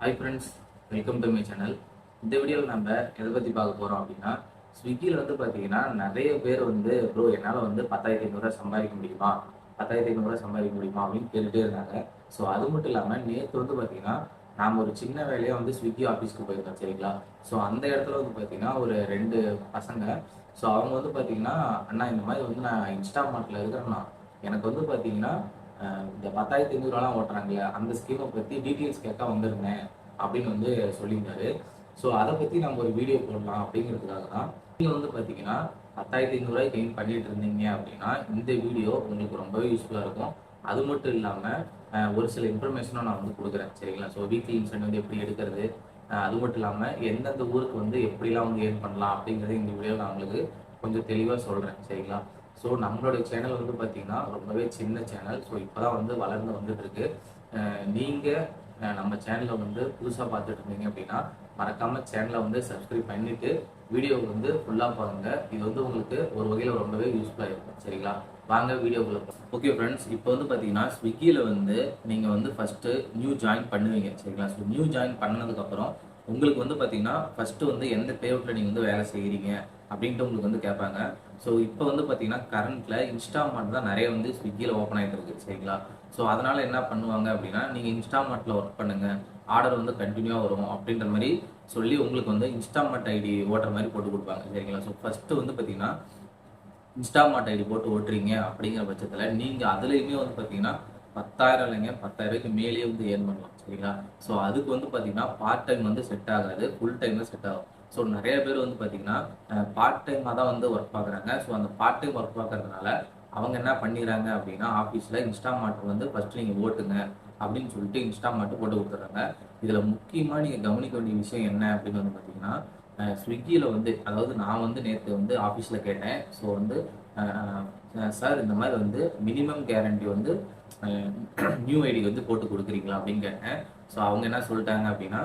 Hi friends welcome to my channel இந்த வீடியோவில் நம்ம எதை பற்றி பார்க்க போகிறோம் அப்படின்னா ஸ்விக்கியில் வந்து பார்த்தீங்கன்னா நிறைய பேர் வந்து ப்ரோ என்னால் வந்து பத்தாயிரத்தி ஐநூறுரூவா சம்பாதிக்க முடியுமா? பத்தாயிரத்தி ஐநூறுரூவா சம்பாதிக்க முடியுமா? அப்படின்னு கேட்டுகிட்டே இருந்தாங்க. ஸோ அது மட்டும் இல்லாமல் நேற்று வந்து பார்த்தீங்கன்னா நாம் ஒரு சின்ன வேலையாக வந்து ஸ்விக்கி ஆஃபீஸ்க்கு போயிருந்தோம் சரிங்களா? ஸோ அந்த இடத்துல வந்து பார்த்தீங்கன்னா ஒரு ரெண்டு பசங்க. ஸோ அவங்க வந்து பார்த்தீங்கன்னா அண்ணா இந்த மாதிரி வந்து நான் இன்ஸ்டாமார்ட்டில் இருக்கிறேன்னா எனக்கு வந்து பார்த்தீங்கன்னா இந்த பத்தாயிரத்தி ஐநூறுவாலாம் ஓட்டுறாங்களே அந்த ஸ்கீமை பற்றி டீட்டெயில்ஸ் கேட்க வந்திருந்தேன் அப்படின்னு வந்து சொல்லியிருந்தாரு. ஸோ அதை பற்றி நம்ம ஒரு வீடியோ போடலாம் அப்படிங்கிறதுக்காக தான். நீங்கள் வந்து பார்த்தீங்கன்னா பத்தாயிரத்தி ஐநூறுரூவாய் கெயின் பண்ணிட்டு இருந்தீங்க அப்படின்னா இந்த வீடியோ உங்களுக்கு ரொம்பவே யூஸ்ஃபுல்லாக இருக்கும். அது மட்டும் இல்லாமல் ஒரு சில இன்ஃபர்மேஷனும் நான் வந்து கொடுக்குறேன். சரிங்களா? ஸோ வீக்லி இன்சென்ட் வந்து எப்படி எடுக்கிறது? அது மட்டும் இல்லாமல் எந்தெந்த ஊருக்கு வந்து எப்படிலாம் வந்து ஏன் பண்ணலாம் அப்படிங்கிறது இந்த வீடியோவில் நான் உங்களுக்கு கொஞ்சம் தெளிவாக சொல்கிறேன் சரிங்களா? ஸோ நம்மளுடைய சேனல் வந்து பார்த்தீங்கன்னா ரொம்பவே சின்ன சேனல் ஸோ இப்போ தான் வந்து வளர்ந்து வந்துட்டு இருக்கு நீங்கள் நம்ம சேனலை வந்து புதுசாக பார்த்துட்டு இருந்தீங்க அப்படின்னா மறக்காமல் சேனலை வந்து சப்ஸ்கிரைப் பண்ணிவிட்டு வீடியோ வந்து ஃபுல்லாக பாருங்க. இது வந்து உங்களுக்கு ஒரு வகையில் ரொம்பவே யூஸ்ஃபுல்லாக இருக்கும். சரிங்களா? வாங்க வீடியோக்குள்ள ஓகே ஃப்ரெண்ட்ஸ் இப்போ வந்து பார்த்தீங்கன்னா ஸ்விக்கியில் வந்து நீங்கள் வந்து ஃபஸ்ட்டு நியூ ஜாயின் பண்ணுவீங்க. சரிங்களா? ஸோ நியூ ஜாயின் பண்ணதுக்கப்புறம் உங்களுக்கு வந்து பார்த்தீங்கன்னா ஃபஸ்ட்டு வந்து எந்த பேரோட்டில் நீங்கள் வந்து வேலை செய்கிறீங்க அப்படின்ட்டு உங்களுக்கு வந்து கேட்பாங்க. ஸோ இப்போ வந்து பார்த்தீங்கன்னா கரண்ட்டில் இன்ஸ்டாமார்ட் தான் நிறைய வந்து ஸ்விக்கியில் ஓப்பன் ஆகிட்டு இருக்கு சரிங்களா? ஸோ அதனால் என்ன பண்ணுவாங்க அப்படின்னா நீங்கள் இன்ஸ்டாமார்ட்டில் ஒர்க் பண்ணுங்கள் ஆர்டர் வந்து கண்டினியூவாக வரும் அப்படின்ற மாதிரி சொல்லி உங்களுக்கு வந்து இன்ஸ்டாமார்ட் ஐடி ஓட்டுற மாதிரி போட்டு கொடுப்பாங்க சரிங்களா? ஸோ ஃபஸ்ட்டு வந்து பார்த்தீங்கன்னா இன்ஸ்டாமார்ட் ஐடி போட்டு ஓட்டுறீங்க அப்படிங்கிற பட்சத்தில் நீங்கள் அதுலேயுமே வந்து பார்த்தீங்கன்னா பத்தாயிரம் இல்லைங்க பத்தாயிரத்துக்கு மேலேயே வந்து ஏர்ன் பண்ணலாம் சரிங்களா? ஸோ அதுக்கு வந்து பார்த்தீங்கன்னா பார்ட் டைம் வந்து செட் ஆகாது ஃபுல் டைம் தான் செட் ஆகும். ஸோ நிறைய பேர் வந்து பார்த்தீங்கன்னா பார்ட் டைமாக தான் வந்து ஒர்க் பார்க்குறாங்க ஸோ அந்த பார்ட் டைம் ஒர்க் பார்க்கறதுனால அவங்க என்ன பண்ணிடுறாங்க அப்படின்னா ஆஃபீஸில் இன்ஸ்டா இன்ஸ்டாமார்ட் வந்து ஃபஸ்ட்டு நீங்கள் ஓட்டுங்க அப்படின்னு சொல்லிட்டு இன்ஸ்டா இன்ஸ்டாமார்ட் போட்டு கொடுத்துட்றாங்க. இதில் முக்கியமாக நீங்கள் கவனிக்க வேண்டிய விஷயம் என்ன அப்படின்னு வந்து பார்த்தீங்கன்னா ஸ்விக்கியில் வந்து அதாவது நான் வந்து நேற்று வந்து ஆஃபீஸில் கேட்டேன். ஸோ வந்து சார் இந்த மாதிரி வந்து மினிமம் கேரண்டி வந்து நியூ ஐடி வந்து போட்டு கொடுக்குறீங்களா அப்படின்னு கேட்டேன். ஸோ அவங்க என்ன சொல்லிட்டாங்க அப்படின்னா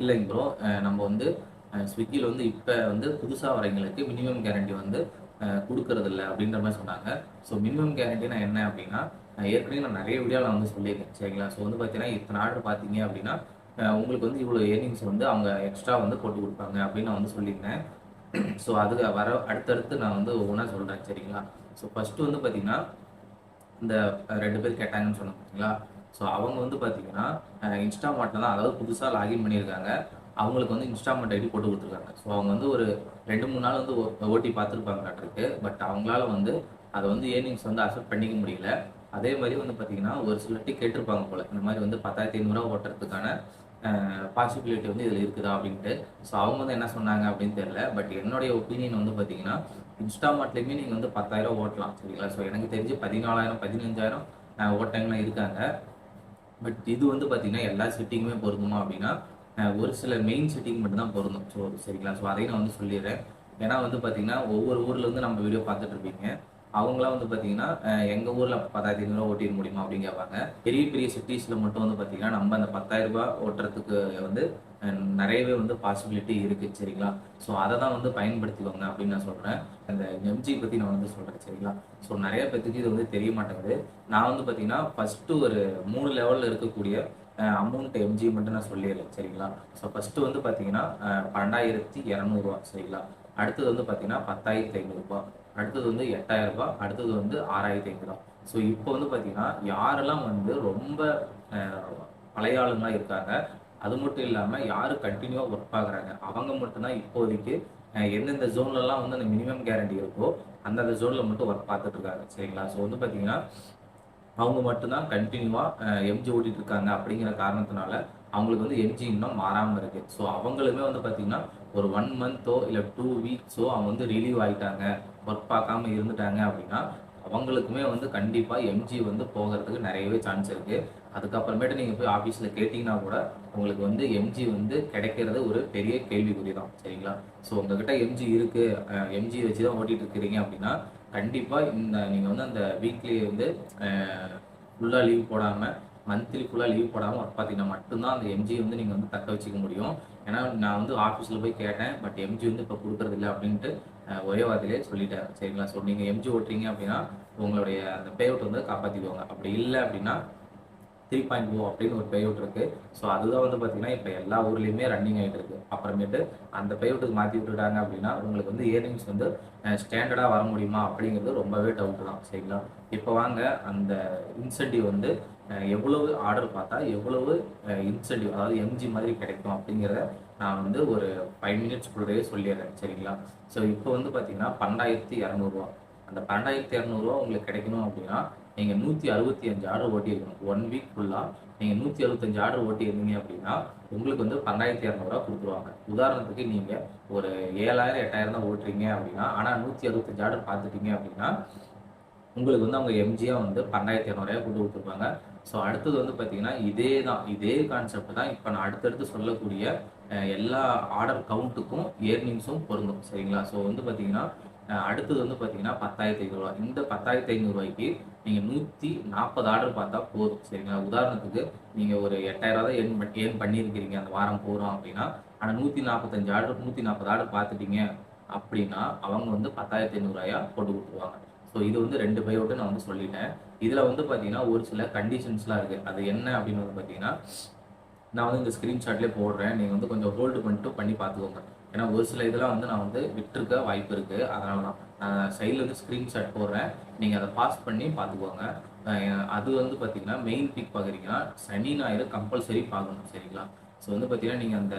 இல்லைங்க ப்ரோ நம்ம வந்து ஸ்விக்கியில் வந்து இப்போ வந்து புதுசாக வரவங்களுக்கு மினிமம் கேரண்டி வந்து கொடுக்கறதில்ல அப்படின்ற மாதிரி சொன்னாங்க. ஸோ மினிமம் கேரண்டினா என்ன அப்படின்னா ஏற்கனவே நான் நிறைய வீடியோ நான் வந்து சொல்லியிருக்கேன். சரிங்களா? ஸோ வந்து பார்த்தீங்கன்னா இத்தனை ஆர்டர் பார்த்தீங்க அப்படின்னா உங்களுக்கு வந்து இவ்வளோ ஏர்னிங்ஸ் வந்து அவங்க எக்ஸ்ட்ரா வந்து போட்டு கொடுப்பாங்க அப்படின்னு நான் வந்து சொல்லியிருந்தேன். ஸோ அதுக்கு வர அடுத்தடுத்து நான் வந்து ஒவ்வொன்றா சொல்கிறேன் சரிங்களா? ஸோ ஃபஸ்ட்டு வந்து பார்த்தீங்கன்னா இந்த ரெண்டு பேர் கேட்டாங்கன்னு சொன்னேன். பார்த்தீங்களா ஸோ அவங்க வந்து பார்த்தீங்கன்னா இன்ஸ்டாமார்ட்டில் தான் அதாவது புதுசாக லாகின் பண்ணியிருக்காங்க. அவங்களுக்கு வந்து இன்ஸ்டால்மெண்ட் ஐடி போட்டு கொடுத்துருக்காங்க. ஸோ அவங்க வந்து ஒரு ரெண்டு மூணு நாள் வந்து ஓ- ஓட்டி பார்த்துருப்பாங்களாட்டிருக்கு பட் அவங்களால வந்து அதை வந்து ஏர்னிங்ஸ் வந்து அசெப்ட் பண்ணிக்க முடியல. அதே மாதிரி வந்து பார்த்தீங்கன்னா ஒரு சிலர்ட்டி கேட்டிருப்பாங்க போல இந்த மாதிரி வந்து பத்தாயிரத்தி ஐநூறுரூவா ஓட்டுறதுக்கான பாசிபிலிட்டி வந்து இதில் இருக்குதா அப்படின்ட்டு. ஸோ அவங்க வந்து என்ன சொன்னாங்க அப்படின்னு தெரியல. பட் என்னுடைய ஒப்பீனியன் வந்து பார்த்தீங்கன்னா இன்ஸ்டாமார்ட்லேயுமே நீங்கள் வந்து பத்தாயிரம் ஓட்டலாம் சரிங்களா? ஸோ எனக்கு தெரிஞ்சு பதினாலாயிரம் பதினஞ்சாயிரம் ஓட்டங்கள்லாம் இருக்காங்க. பட் இது வந்து பார்த்தீங்கன்னா எல்லா சிட்டிங்குமே பொருந்துமா அப்படின்னா ஒரு சில மெயின் சிட்டிக்கு மட்டும் தான் பொருந்தும். ஸோ சரிங்களா? ஸோ அதையும் நான் வந்து சொல்லிடுறேன். ஏன்னா வந்து பார்த்தீங்கன்னா ஒவ்வொரு ஊர்லேருந்து நம்ம வீடியோ பார்த்துட்டு இருப்பீங்க. அவங்களாம் வந்து பார்த்தீங்கன்னா எங்கள் ஊரில் பத்தாயிரத்தி ஐநூறுரூவா ஓட்டிட முடியுமா அப்படின்னு கேட்பாங்க. பெரிய பெரிய சிட்டிஸில் மட்டும் வந்து பார்த்தீங்கன்னா நம்ம அந்த பத்தாயிரம் ரூபாய் ஓட்டுறதுக்கு வந்து நிறையவே வந்து பாசிபிலிட்டி இருக்குது சரிங்களா? ஸோ அதை தான் வந்து பயன்படுத்திக்கோங்க அப்படின்னு நான் சொல்கிறேன் அந்த எம்ஜி பற்றி நான் வந்து சொல்கிறேன் சரிங்களா? ஸோ நிறைய பேத்துக்கு இது வந்து தெரிய மாட்டேங்குது. நான் வந்து பார்த்தீங்கன்னா ஃபஸ்ட்டு ஒரு மூணு லெவலில் இருக்கக்கூடிய அமௌண்ட் எம்ஜி மட்டும் நான் சொல்லிடுறேன் சரிங்களா? ஸோ ஃபஸ்ட்டு வந்து பார்த்தீங்கன்னா பன்னெண்டாயிரத்தி இரநூறுவா சரிங்களா? அடுத்தது வந்து பார்த்தீங்கன்னா பத்தாயிரத்தி ஐநூறுரூபா அடுத்தது வந்து எட்டாயிரம் அடுத்தது வந்து ஆறாயிரத்தி ஐநூறுரூவா ஸோ இப்போ வந்து பார்த்தீங்கன்னா யாரெல்லாம் வந்து ரொம்ப அஹ், பழைய இருக்காங்க அது மட்டும் இல்லாமல் யார் கண்டினியூவாக ஒர்க் பார்க்குறாங்க அவங்க மட்டும்தான் இப்போதைக்கு எந்தெந்த ஜோன்லலாம் வந்து அந்த மினிமம் கேரண்டி இருக்கோ அந்தந்த ஜோனில் மட்டும் ஒர்க் பார்த்துட்டு இருக்காங்க சரிங்களா? ஸோ வந்து பார்த்தீங்கன்னா அவங்க மட்டும்தான் கண்டினியூவாக எம்ஜி ஓட்டிட்டு இருக்காங்க அப்படிங்கிற காரணத்தினால அவங்களுக்கு வந்து எம்ஜி இன்னும் மாறாமல் இருக்கு. ஸோ அவங்களுமே வந்து பார்த்தீங்கன்னா ஒரு ஒன் மந்த்தோ இல்லை டூ வீக்ஸோ அவங்க வந்து ரிலீவ் ஆயிட்டாங்க ஒர்க் பார்க்காம இருந்துட்டாங்க அப்படின்னா அவங்களுக்குமே வந்து கண்டிப்பாக எம்ஜி வந்து போகிறதுக்கு நிறையவே சான்ஸ் இருக்கு. அதுக்கப்புறமேட்டு நீங்கள் போய் ஆஃபீஸில் கேட்டிங்கன்னா கூட உங்களுக்கு வந்து எம்ஜி வந்து கிடைக்கிறது ஒரு பெரிய கேள்விக்குறி தான் சரிங்களா? ஸோ உங்ககிட்ட எம்ஜி இருக்கு எம்ஜி வச்சு தான் ஓட்டிட்டு இருக்கிறீங்க அப்படின்னா கண்டிப்பாக இந்த நீங்கள் வந்து அந்த வீக்லி வந்து ஃபுல்லாக லீவ் போடாமல் மந்த்லி ஃபுல்லாக லீவ் போடாமல் ஒர்க் பார்த்தீங்கன்னா மட்டும்தான் அந்த எம்ஜி வந்து நீங்கள் வந்து தக்க வச்சுக்க முடியும். ஏன்னா நான் வந்து ஆஃபீஸில் போய் கேட்டேன் பட் எம்ஜி வந்து இப்போ கொடுக்குறது இல்லை அப்படின்ட்டு ஒரே வார்த்தையிலே சொல்லிட்டேன் சரிங்களா? ஸோ நீங்கள் எம்ஜி ஓட்டுறீங்க அப்படின்னா உங்களுடைய அந்த பேவுட் வந்து காப்பாற்றிக்கோங்க அப்படி இல்லை அப்படின்னா த்ரீ பாயிண்ட் ஓ அப்படின்னு ஒரு பேவுட் இருக்கு. ஸோ அதுதான் வந்து பார்த்தீங்கன்னா இப்போ எல்லா ஊர்லேயுமே ரன்னிங் ஆகிட்டு இருக்கு. அப்புறமேட்டு அந்த பேவுட்டுக்கு மாற்றி விட்டுட்டாங்க அப்படின்னா உங்களுக்கு வந்து ஏர்னிங்ஸ் வந்து ஸ்டாண்டர்டாக வர முடியுமா அப்படிங்கிறது ரொம்பவே டவுட் தான். சரிங்களா? இப்போ வாங்க அந்த இன்சென்டிவ் வந்து எவ்வளவு ஆர்டர் பார்த்தா எவ்வளவு இன்சென்டிவ் அதாவது எம்ஜி மாதிரி கிடைக்கும் அப்படிங்கிறத நான் வந்து ஒரு ஃபைவ் மினிட்ஸ்க்குள்ளேயே சொல்லிடுறேன். சரிங்களா? ஸோ இப்போ வந்து பார்த்தீங்கன்னா பன்னெண்டாயிரத்தி இரநூறுவா. அந்த பன்னெண்டாயிரத்தி இரநூறுவா உங்களுக்கு கிடைக்கணும் அப்படின்னா நீங்கள் நூற்றி அறுபத்தி அஞ்சு ஆர்டர் ஓட்டியிருக்கணும். ஒன் வீக் ஃபுல்லாக நீங்கள் நூற்றி அறுபத்தஞ்சு ஆர்டர் ஓட்டியிருந்தீங்க அப்படின்னா உங்களுக்கு வந்து பன்னெண்டாயிரத்தி இரநூறுவா கொடுத்துருவாங்க. உதாரணத்துக்கு நீங்கள் ஒரு ஏழாயிரம் எட்டாயிரம் தான் ஓட்டுறீங்க அப்படின்னா ஆனால் நூற்றி அறுபத்தஞ்சு ஆர்டர் பார்த்துட்டீங்க அப்படின்னா உங்களுக்கு வந்து அவங்க எம்ஜியாக வந்து பன்னெண்டாயிரத்தி இரநூறுவா கொண்டு கொடுத்துருப்பாங்க. ஸோ அடுத்தது வந்து பார்த்தீங்கன்னா இதே தான் இதே கான்செப்ட் தான் இப்போ நான் அடுத்தடுத்து சொல்லக்கூடிய எல்லா ஆர்டர் கவுண்ட்டுக்கும் ஏர்னிங்ஸும் பொருந்தும். சரிங்களா? ஸோ வந்து பார்த்தீங்கன்னா அடுத்தது வந்து பார்த்தீங்கன்னா பத்தாயிரத்தி ஐநூறுரூவா இந்த பத்தாயிரத்தி ஐநூறுரூவாய்க்கு நீங்கள் நூற்றி நாற்பது ஆர்டர் பார்த்தா போதும் சரிங்களா? உதாரணத்துக்கு நீங்கள் ஒரு எட்டாயிரம் தான் ஏர்ன் பண்ணி ஏர்ன் பண்ணியிருக்கிறீங்க அந்த வாரம் போகிறோம் அப்படின்னா ஆனால் நூற்றி நாற்பத்தஞ்சு ஆர்டர் நூற்றி நாற்பது ஆர்டர் பார்த்துட்டீங்க அப்படின்னா அவங்க வந்து பத்தாயிரத்தி ஐநூறுரூவாயா போட்டு கொடுத்துருவாங்க. ஸோ இது வந்து ரெண்டு பையோட்டு நான் வந்து சொல்லிட்டேன். இதில் வந்து பார்த்தீங்கன்னா ஒரு சில கண்டிஷன்ஸ்லாம் இருக்குது அது என்ன அப்படின்னு வந்து பார்த்தீங்கன்னா நான் வந்து இந்த ஸ்க்ரீன்ஷாட்லேயே போடுறேன். நீங்கள் வந்து கொஞ்சம் ஹோல்டு பண்ணிட்டு பண்ணி பார்த்துக்கோங்க. ஏன்னா ஒரு சில இதெல்லாம் வந்து நான் வந்து விட்டுருக்க வாய்ப்பு இருக்குது அதனால தான். நான் சைடில் வந்து ஸ்க்ரீன்ஷாட் போடுறேன். நீங்கள் அதை பாஸ் பண்ணி பார்த்துக்கோங்க. அது வந்து பார்த்தீங்கன்னா மெயின் பிக் பார்க்குறீங்கன்னா சனி ஞாயிறு கம்பல்சரி பார்க்கணும் சரிங்களா? ஸோ வந்து பார்த்தீங்கன்னா நீங்கள் அந்த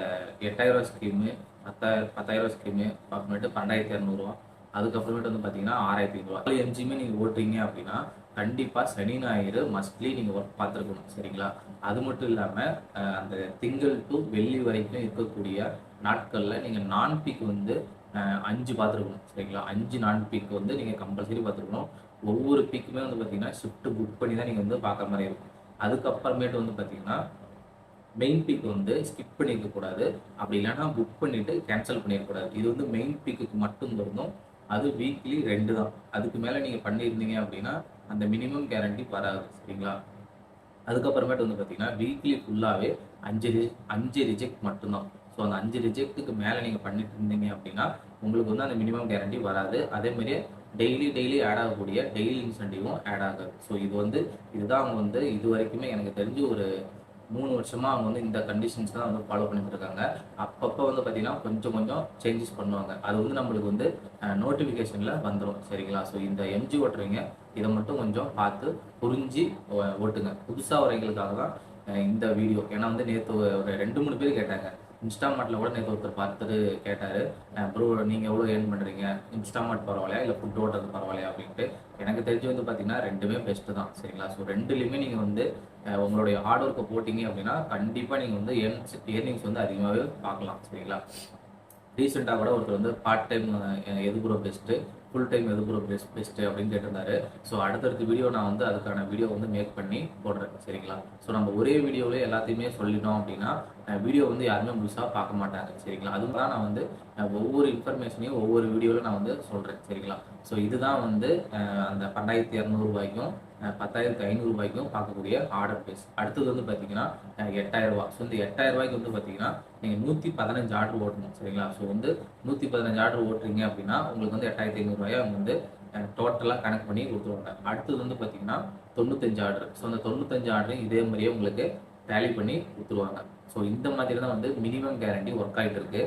எட்டாயிரம் ஸ்கீமு பத்தாயிரம் பத்தாயிரம் ஸ்கீமு அப்புறமேட்டு பன்னெண்டாயிரத்தி இரநூறுவா அதுக்கப்புறமேட்டு வந்து பார்த்தீங்கன்னா ஆறாயிரத்தி ஐநூறுவா எம்ஜிமே நீங்கள் ஓட்டுறீங்க அப்படின்னா கண்டிப்பாக சனி ஞாயிறு மஸ்ட்லி நீங்கள் ஒர்க் பார்த்துருக்கணும் சரிங்களா? அது மட்டும் இல்லாமல் அந்த திங்கள் டு வெள்ளி வரைக்கும் இருக்கக்கூடிய நாட்களில் நீங்கள் நான் பீக் வந்து அஞ்சு பார்த்துருக்கணும் சரிங்களா? அஞ்சு நான் பீக் வந்து நீங்கள் கம்பல்சரி பார்த்துருக்கணும். ஒவ்வொரு பீக்குமே வந்து பார்த்தீங்கன்னா ஷிஃப்ட்டு புக் பண்ணி தான் நீங்கள் வந்து பார்க்குற மாதிரி இருக்கும். அதுக்கப்புறமேட்டு வந்து பார்த்தீங்கன்னா மெயின் பீக் வந்து ஸ்கிப் பண்ணியிருக்கக்கூடாது அப்படி இல்லைன்னா புக் பண்ணிவிட்டு கேன்சல் பண்ணிடக்கூடாது இது வந்து மெயின் பீக்குக்கு மட்டும் பொருந்தும். அது வீக்லி ரெண்டு தான். அதுக்கு மேலே நீங்கள் பண்ணியிருந்தீங்க அப்படின்னா அந்த மினிமம் கேரண்டி வராது சரிங்களா? அதுக்கப்புறமேட்டு வந்து பார்த்தீங்கன்னா வீக்லி ஃபுல்லாகவே அஞ்சு அஞ்சு ரிஜெக்ட் மட்டும்தான். ஸோ அந்த அஞ்சு ரிஜெக்ட்டுக்கு மேலே நீங்கள் பண்ணிட்டு இருந்தீங்க அப்படின்னா உங்களுக்கு வந்து அந்த மினிமம் கேரண்டி வராது. அதே மாதிரியே டெய்லி டெய்லி ஆட் ஆகக்கூடிய டெய்லி இன்சென்டிவும் ஆட் ஆகாது. ஸோ இது வந்து இதுதான் அவங்க வந்து இது வரைக்குமே எனக்கு தெரிஞ்சு ஒரு மூணு வருஷமாக அவங்க வந்து இந்த கண்டிஷன்ஸ் தான் வந்து ஃபாலோ பண்ணிட்டு இருக்காங்க. அப்பப்போ வந்து பார்த்தீங்கன்னா கொஞ்சம் கொஞ்சம் சேஞ்சஸ் பண்ணுவாங்க. அது வந்து நம்மளுக்கு வந்து நோட்டிஃபிகேஷனில் வந்துடும் சரிங்களா? ஸோ இந்த எம்ஜி ஓட்டுறீங்க இதை மட்டும் கொஞ்சம் பார்த்து புரிஞ்சு ஓட்டுங்க. புதுசாக வரவங்களுக்காக தான் இந்த வீடியோ ஏன்னா வந்து நேற்று ஒரு ரெண்டு மூணு பேர் கேட்டாங்க. இன்ஸ்டாமார்ட்டில் கூட நேற்று ஒருத்தர் பார்த்துட்டு கேட்டார். ப்ரோ நீங்கள் எவ்வளோ ஏர்ன் பண்ணுறீங்க இன்ஸ்டாமார்ட் பரவாயில்லையா? இல்லை ஃபுட் ஓட்டுறது பரவாயில்லையா? அப்படின்ட்டு. எனக்கு தெரிஞ்சு வந்து பார்த்தீங்கன்னா ரெண்டுமே பெஸ்ட்டு தான் சரிங்களா? ஸோ ரெண்டுலேயுமே நீங்கள் வந்து உங்களுடைய ஹார்ட் ஒர்க்கை போட்டிங்க அப்படின்னா கண்டிப்பாக நீங்கள் வந்து ஏர்ன்ஸ் ஏர்னிங்ஸ் வந்து அதிகமாகவே பார்க்கலாம் சரிங்களா? ரீசெண்டாக கூட ஒருத்தர் வந்து பார்ட் டைம் எது ப்ரோ பெஸ்ட்டு ஃபுல் டைம் எது ப்ரோ பெஸ்ட் பெஸ்ட்டு அப்படின்னு கேட்டிருந்தாரு. ஸோ அடுத்தடுத்த வீடியோ நான் வந்து அதுக்கான வீடியோ வந்து மேக் பண்ணி போடுறேன். சரிங்களா? ஸோ நம்ம ஒரே வீடியோவில் எல்லாத்தையுமே சொல்லிட்டோம் அப்படின்னா வீடியோ வந்து யாருமே முழுசாக பார்க்க மாட்டாங்க. சரிங்களா? அதுவும் தான் நான் வந்து ஒவ்வொரு இன்ஃபர்மேஷனையும் ஒவ்வொரு வீடியோவில் நான் வந்து சொல்கிறேன் சரிங்களா? ஸோ இதுதான் வந்து அந்த பன்னாயிரத்தி இரநூறுபாய்க்கும் பத்தாயிரத்து ஐநூறுரூபாய்க்கும் பார்க்கக்கூடிய ஆர்டர் பேஸ் அடுத்தது வந்து பார்த்தீங்கன்னா எட்டாயிரம் ரூபா. ஸோ இந்த எட்டாயிரம் ரூபாய்க்கு வந்து பார்த்தீங்கன்னா நீங்கள் நூற்றி பதினஞ்சு ஆர்டர் ஓட்டணும் சரிங்களா? ஸோ வந்து நூற்றி பதினஞ்சு ஆர்டர் ஓட்டுறீங்க அப்படின்னா உங்களுக்கு வந்து எட்டாயிரத்தி ஐநூறுரூவாயை அவங்க வந்து டோட்டலாக கனெக்ட் பண்ணி கொடுத்துருவாங்க. அடுத்தது வந்து பார்த்தீங்கன்னா தொண்ணூத்தஞ்சு ஆர்டர் ஸோ அந்த தொண்ணூத்தஞ்சு ஆர்டரையும் இதே மாதிரியே உங்களுக்கு டேலி பண்ணி கொடுத்துருவாங்க. ஸோ இந்த மாதிரி தான் வந்து மினிமம் கேரண்டி ஒர்க் ஆகிட்டு இருக்கு.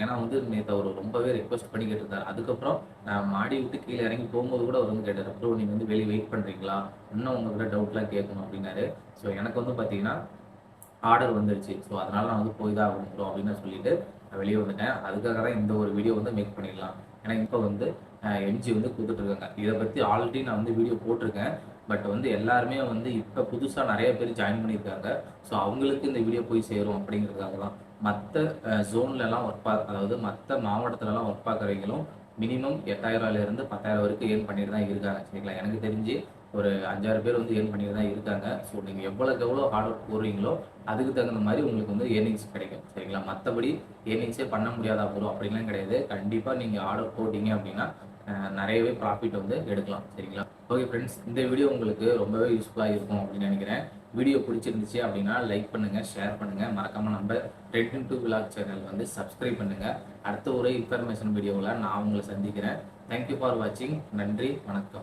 ஏன்னா வந்து நேற்று அவர் ரொம்பவே ரெக்வஸ்ட் பண்ணிக்கிட்டு இருந்தார் அதுக்கப்புறம் நான் மாடி விட்டு கீழே இறங்கி போகும்போது கூட அவர் வந்து கேட்டார் ப்ரோ நீங்கள் வந்து வெளியே வெயிட் பண்ணுறீங்களா இன்னும் உங்ககிட்ட டவுட்லாம் கேட்கணும் அப்படின்னாரு. ஸோ எனக்கு வந்து பார்த்தீங்கன்னா ஆர்டர் வந்துருச்சு. ஸோ அதனால் நான் வந்து போய் தான் ஆகணும் ப்ரோ அப்படின்னு சொல்லிட்டு நான் வெளியே வந்துட்டேன். அதுக்காக தான் இந்த ஒரு வீடியோ வந்து மேக் பண்ணிடலாம். ஏன்னா இப்போ வந்து எம்ஜி வந்து கொடுத்துட்ருக்காங்க. இதை பற்றி ஆல்ரெடி நான் வந்து வீடியோ போட்டிருக்கேன். பட் வந்து எல்லாருமே வந்து இப்போ புதுசாக நிறைய பேர் ஜாயின் பண்ணியிருக்காங்க. ஸோ அவங்களுக்கு இந்த வீடியோ போய் சேரும் அப்படிங்கிறதுக்காக தான் மற்ற ஜோன்லலாம் ஒர்க் பா அதாவது மற்ற மாவட்டத்துலலாம் ஒர்க் பார்க்குறவங்களும் மினிமம் எட்டாயிரம்லேருந்து பத்தாயிரம் வரைக்கும் ஏர்ன் பண்ணிட்டு தான் இருக்காங்க. சரிங்களா? எனக்கு தெரிஞ்சு ஒரு அஞ்சாறு பேர் வந்து ஏர்ன் பண்ணிட்டு தான் இருக்காங்க. ஸோ நீங்கள் எவ்வளோக்கு எவ்வளோ ஹார்ட் ஒர்க் போடுறீங்களோ அதுக்கு தகுந்த மாதிரி உங்களுக்கு வந்து ஏர்னிங்ஸ் கிடைக்கும். சரிங்களா? மற்றபடி ஏர்னிங்ஸே பண்ண முடியாதா போகிறோம் அப்படின்லாம் கிடையாது. கண்டிப்பாக நீங்கள் ஆர்டர் போட்டிங்க அப்படின்னா நிறையவே ப்ராஃபிட் வந்து எடுக்கலாம் சரிங்களா? ஓகே ஃப்ரெண்ட்ஸ் இந்த வீடியோ உங்களுக்கு ரொம்பவே யூஸ்ஃபுல்லாக இருக்கும் அப்படின்னு நினைக்கிறேன். வீடியோ பிடிச்சிருந்துச்சு அப்படின்னா லைக் பண்ணுங்கள் ஷேர் பண்ணுங்கள் மறக்காமல் நம்ம ரெட் டூ விலாக் சேனல் வந்து சப்ஸ்கிரைப் பண்ணுங்கள் அடுத்த ஒரு இன்ஃபர்மேஷன் வீடியோவில் நான் உங்களை சந்திக்கிறேன். தேங்க்யூ ஃபார் வாட்சிங் நன்றி வணக்கம்.